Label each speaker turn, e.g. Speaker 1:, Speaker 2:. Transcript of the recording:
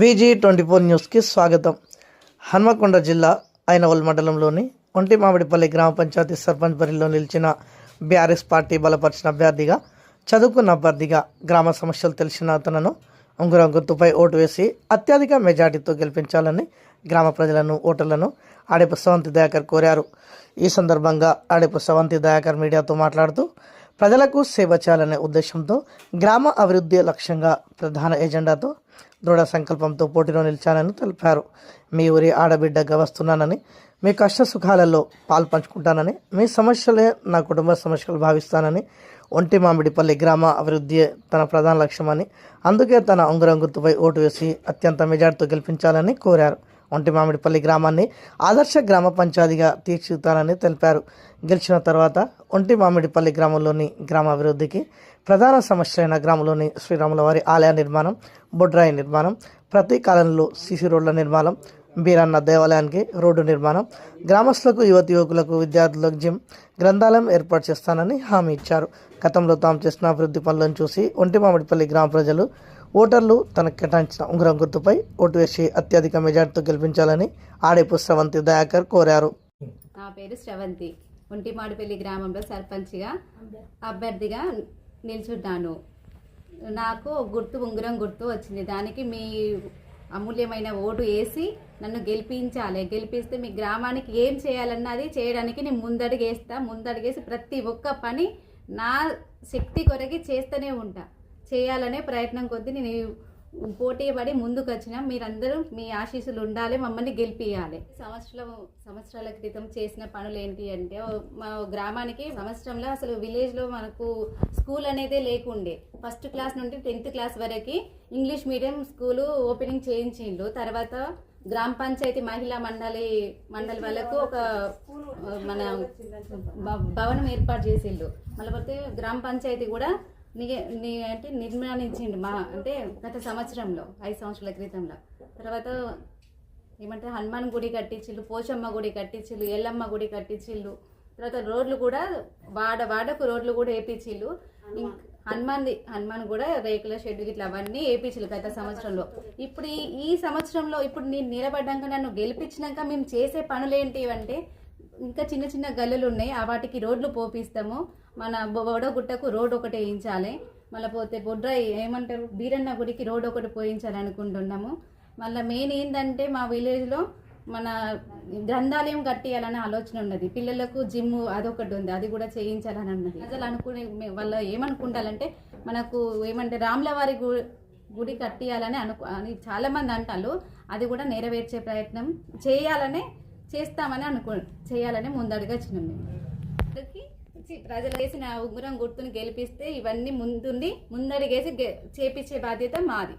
Speaker 1: VG twenty four న్యూస్కి స్వాగతం. హన్మకొండ జిల్లా ఐనవల్ మండలంలోని ఒంటి మామిడిపల్లి గ్రామ పంచాయతీ సర్పంచ్ బరిలో నిలిచిన బీఆర్ఎస్ పార్టీ బలపరిచిన అభ్యర్థిగా చదువుకున్న అభ్యర్థిగా గ్రామ సమస్యలు తెలిసిన అతను ఉంగరం గుర్తుపై ఓటు వేసి అత్యధిక మెజార్టీతో గెలిపించాలని గ్రామ ప్రజలను ఓటర్లను ఆడేపు సవంతి దయాకర్ కోరారు. ఈ సందర్భంగా ఆడేపు సవంతి దయాకర్ మీడియాతో మాట్లాడుతూ ప్రజలకు సేవ చేయాలనే ఉద్దేశంతో గ్రామ అభివృద్ధి లక్ష్యంగా ప్రధాన ఎజెండాతో దృఢ సంకల్పంతో పోటీలో నిలిచానని తెలిపారు. మీ ఊరి ఆడబిడ్డగా వస్తున్నానని మీ కష్ట సుఖాలలో పాలు పంచుకుంటానని మీ సమస్యలే నా కుటుంబ సమస్యలు భావిస్తానని ఒంటి మామిడిపల్లి గ్రామ అభివృద్ధి తన ప్రధాన లక్ష్యమని అందుకే తన ఉంగరం గుర్తుపై ఓటు వేసి అత్యంత మెజార్టీతో గెలిపించాలని కోరారు. ఒంటి మామిడిపల్లి గ్రామాన్ని ఆదర్శ గ్రామ పంచాయతీగా తీర్చిదిద్దాలని తెలిపారు. గెలిచిన తర్వాత ఒంటి మామిడిపల్లి గ్రామంలోని గ్రామాభివృద్ధికి ప్రధాన సమస్య అయిన గ్రామంలోని శ్రీరాములవారి ఆలయ నిర్మాణం బొడ్రాయి నిర్మాణం ప్రతి కాలంలో సీసీ రోడ్ల నిర్మాణం బీరన్న దేవాలయానికి రోడ్డు నిర్మాణం గ్రామస్తులకు యువతి యువకులకు విద్యార్థులకు జిమ్ గ్రంథాలయం ఏర్పాటు చేస్తానని హామీ ఇచ్చారు. గతంలో తాము చేసిన అభివృద్ధి పనులను చూసి ఒంటి మామిడిపల్లి గ్రామ ప్రజలు ఓటర్లు తనకు కేటాయించిన ఉంగరం గుర్తుపై ఓటు వేసి అత్యధిక మెజార్టీతో గెలిపించాలని ఆడేపు స్రవంతి దయాకర్ కోరారు.
Speaker 2: నా పేరు శ్రవంతి ఒంటిమాడిపల్లి గ్రామంలో సర్పంచ్గా అభ్యర్థిగా నిల్చున్నాను. నాకు గుర్తు ఉంగరం గుర్తు వచ్చింది. దానికి మీ అమూల్యమైన ఓటు వేసి నన్ను గెలిపించాలి. గెలిపిస్తే మీ గ్రామానికి ఏం చేయాలన్నది చేయడానికి నేను ముందడుగేస్తా. ముందడుగేసి ప్రతి ఒక్క పని నా శక్తి కొరకి చేస్తూనే ఉంటా. చేయాలనే ప్రయత్నం కొద్దీ నేను పోటీ పడి ముందుకు వచ్చిన మీరందరూ మీ ఆశీస్సులు ఉండాలి మమ్మల్ని గెలిపియాలి సంవత్సరం సంవత్సరాల క్రితం చేసిన పనులు ఏంటి అంటే మా గ్రామానికి సంవత్సరంలో అసలు విలేజ్లో మనకు స్కూల్ అనేది లేకుండే. ఫస్ట్ క్లాస్ నుండి టెన్త్ క్లాస్ వరకు ఇంగ్లీష్ మీడియం స్కూలు ఓపెనింగ్ చేయించిండు తర్వాత గ్రామ పంచాయతీ మహిళా మండలి మండలి వాళ్ళకు ఒక మన భవనం ఏర్పాటు చేసిండు మళ్ళీ పోతే గ్రామ పంచాయతీ కూడా ని ని అంటే నిర్మాణించిండు మా అంటే గత సంవత్సరంలో ఐదు సంవత్సరాల క్రితంలో. తర్వాత ఏమంటే హనుమాన్ గుడి కట్టించిల్లు పోచమ్మ గుడి కట్టించిల్లు ఎల్లమ్మ గుడి కట్టించిల్లు తర్వాత రోడ్లు కూడా వాడ వాడకు రోడ్లు కూడా ఇంక్ హనుమాన్ది హనుమాన్ కూడా రేకుల షెడ్ ఇట్లా అవన్నీ వేపించిల్లు గత సంవత్సరంలో. ఇప్పుడు ఈ ఈ సంవత్సరంలో ఇప్పుడు నేను నిలబడ్డాక నన్ను గెలిపించినాక మేము చేసే పనులు ఏంటి అంటే ఇంకా చిన్న చిన్న గల్లులు ఉన్నాయి. ఆ వాటికి రోడ్లు పోపిస్తాము. మన బొడగుట్టకు రోడ్ ఒకటి వేయించాలి. మళ్ళీ పోతే బొడ్రాయి ఏమంటారు? బీరన్న గుడికి రోడ్ ఒకటి పోయించాలి అనుకుంటున్నాము. మళ్ళీ మెయిన్ ఏంటంటే మా విలేజ్లో మన గ్రంథాలయం కట్టేయాలనే ఆలోచన ఉన్నది. పిల్లలకు జిమ్ అదొకటి ఉంది. అది కూడా చేయించాలని ఉన్నది ప్రజలు అనుకునే వాళ్ళు ఏమనుకుంటారంటే మనకు ఏమంటే రాములవారి గు గుడి కట్టేయాలని అనుకు అని చాలామంది అంటారు. అది కూడా నెరవేర్చే ప్రయత్నం చేయాలనే చేస్తామని అనుకో చేయాలని ముందడుగా చిన్నది మేము. ప్రజలు వేసిన ఉంగరం గుర్తుని గెలిపిస్తే ఇవన్నీ ముందుండి ముందడిగేసి చేపించే బాధ్యత మాది.